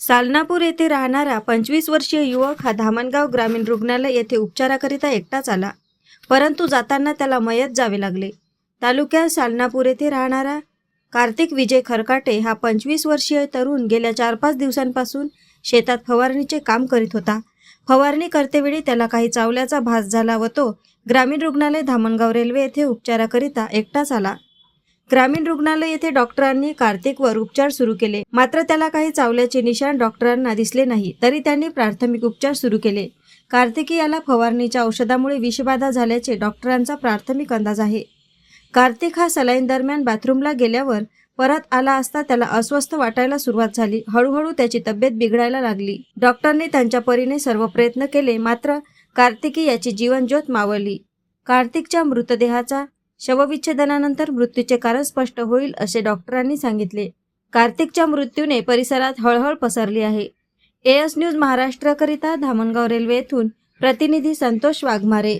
सालनापूर येथे राहणारा पंचवीस वर्षीय युवक हा धामणगाव ग्रामीण रुग्णालय येथे उपचाराकरिता एकटाच आला. परंतु जाताना त्याला मयत जावे लागले. तालुक्यात सालनापूर येथे राहणारा कार्तिक विजय खरकाटे हा पंचवीस वर्षीय तरुण गेल्या चार पाच दिवसांपासून शेतात फवारणीचे काम करीत होता. फवारणी करतेवेळी त्याला काही चावल्याचा भास झाला व तो ग्रामीण रुग्णालय धामणगाव रेल्वे येथे उपचाराकरिता एकटाच आला. ग्रामीण रुग्णालय येथे डॉक्टरांनी कार्तिकवर उपचार सुरू केले. मात्र त्याला काही चावल्याचे निशाण डॉक्टरांना दिसले नाही तरी त्यांनी प्राथमिक उपचार सुरू केले. कार्तिकी याला फवारणीच्या औषधामुळे विषबाधा झाल्याचे डॉक्टरांचा प्राथमिक अंदाज आहे. कार्तिक हा सलाईन दरम्यान बाथरूमला गेल्यावर परत आला असता त्याला अस्वस्थ वाटायला सुरुवात झाली. हळूहळू त्याची तब्येत बिघडायला लागली. डॉक्टरने त्यांच्या परीने सर्व प्रयत्न केले मात्र कार्तिकी याची जीवनज्योत मावळली. कार्तिकच्या मृतदेहाचा शवविच्छेदनानंतर मृत्यूचे कारण स्पष्ट होईल असे डॉक्टरांनी सांगितले. कार्तिकच्या मृत्यूने परिसरात हळहळ पसरली आहे. एएस न्यूज महाराष्ट्राकरिता धामणगाव रेल्वे येथून प्रतिनिधी संतोष वाघमारे.